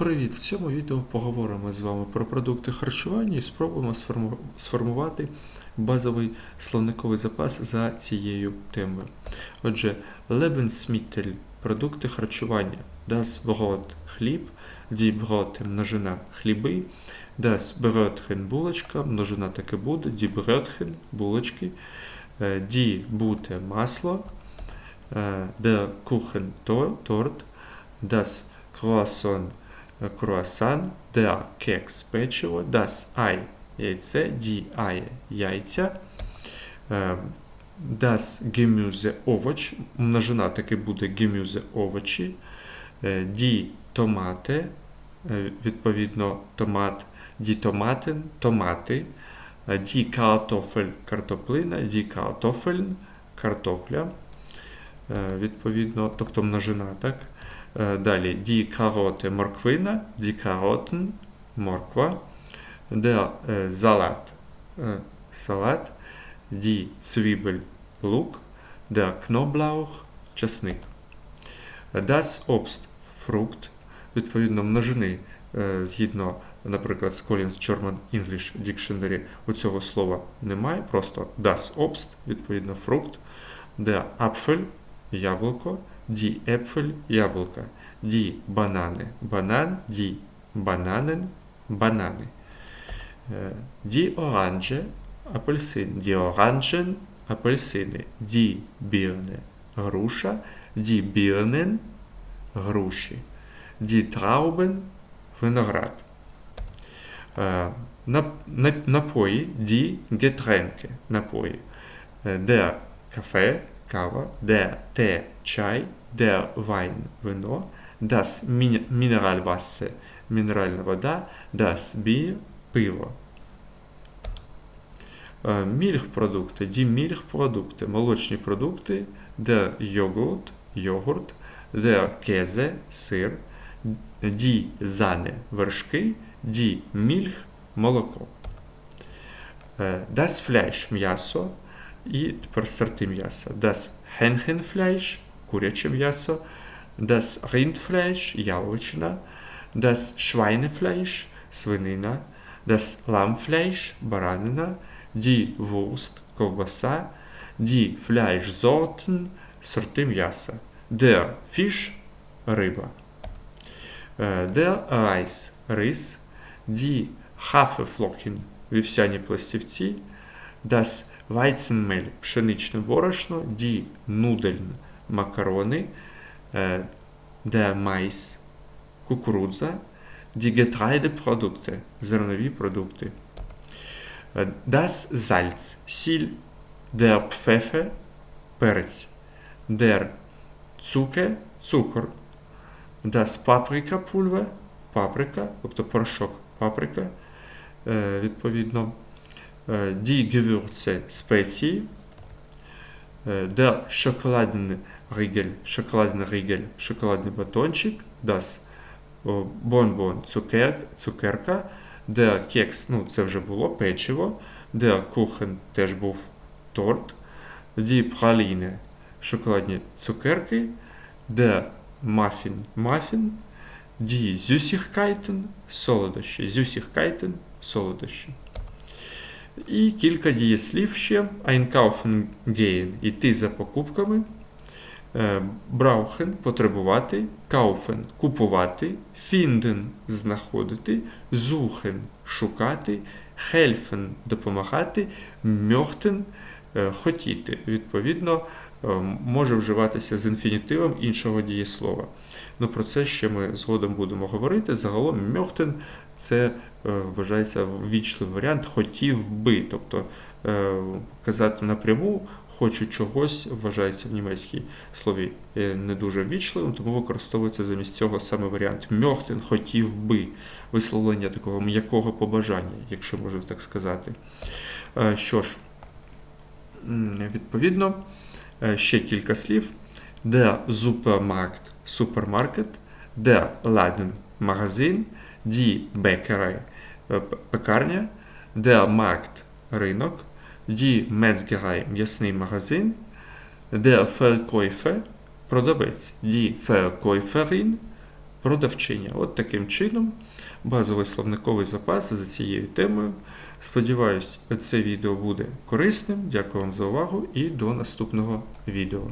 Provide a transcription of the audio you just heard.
Привіт! В цьому відео поговоримо з вами про продукти харчування і спробуємо сформувати базовий словниковий запас за цією темою. Отже, Lebensmittel – продукти харчування, das Brot – хліб, die Brote – множина хліби, das Brötchen – булочка, множина таки буде, die Brötchen – булочки, е, die Butter – масло, е, der Kuchen – торт, das Croissant – круасан, der кекс печиво, das Ei – яйце, die Eier – яйця, е, das Gemüse – овоч, множина таки буде Gemüse – овочі, е, die Tomate – е, відповідно томат, die Tomaten – томати, е, die Kartoffel – картоплина, die Kartoffeln – картопля, е, відповідно, тобто множина, так? Е, Далі. Die Karotte – морквина, die Karotten – морква, der е, Salat е, – салат, die Zwiebel – лук, der Knoblauch – часник. Das Obst – фрукт, відповідно множини, е, згідно, наприклад, з Collins German English Dictionary у цього слова немає, просто das Obst, відповідно фрукт, der Apfel – яблуко, die Äpfel – яблука, die Banane – банан, die Bananen – банани, Е, die Orange – апельсин, die Orangen – апельсини, die Birne – груша, die Birnen – груші, die Trauben – виноград. Е, нап- нап- Напої, die Getränke – напої, Е, der кафе, кава, der Tee – чай, der Wein – вино, das Min- Mineralwasser – мінеральна вода, das Bier – пиво. Е, Мільхпродукти, die Мільхпродукти, молочні продукти, der йогурт, йогурт, сир, die Sahne – вершки, Milch – молоко. Е, Das Fleisch – м'ясо, і тепер сорти м'яса. Das Hähnchenfleisch – куряче м'ясо, das Rindfleisch – яловичина, das Schweinefleisch – свинина, das Lammfleisch – баранина, die Wurst – ковбаса, die Fleischsorten – сорти м'яса, der Fisch – риба. Е, Der Reis – рис, die Haferflocken – вівсяні пластівці, das Weizenmehl – пшеничне борошно, die Nudeln – макарони, е, der Mais – кукурудза, die Getreideprodukte – зернові продукти, das Salz – сіль, der Pfeffer – перець, der Zucker – цукор, das Paprikapulver – паприка, тобто порошок паприка, е, відповідно, die Gewürze – спеції, е, der Schokoladenriegel – рігель, шоколадний батончик, das бонбон – цукер, цукерка, der кекс, ну це вже було, печиво, der Kuchen – теж був торт, die Praline – шоколадні цукерки, der Muffin – мафін, die Süßigkeiten – солодощі, Süßigkeiten – солодощі. І кілька дієслів ще. Einkaufen gehen – йти за покупками. Е, Brauchen – потребувати. Kaufen – купувати. Finden – знаходити. Suchen – шукати. Helfen – допомагати. Möchten – хотіти. Відповідно, е, може вживатися з інфінітивом іншого дієслова. Ну, про це ще ми згодом будемо говорити. Загалом möchten – це е, вважається ввічливий варіант хотів би. Тобто е, казати напряму хочу чогось вважається в німецькій слові е, не дуже ввічливим, тому використовується замість цього саме варіант möchten – хотів би висловлення такого м'якого побажання, якщо можна так сказати. Е, Що ж, відповідно, е, ще кілька слів. Der Supermarkt – супермаркет, der Laden – магазин, е, п- пекарня, der Markt – ринок, die Metzgerei – м'ясний магазин, der Verkäufer – продавець, die Verkäuferin продавчиня. От таким чином, базовий словниковий запас за цією темою. Сподіваюсь, це відео буде корисним. Дякую вам за увагу і до наступного відео.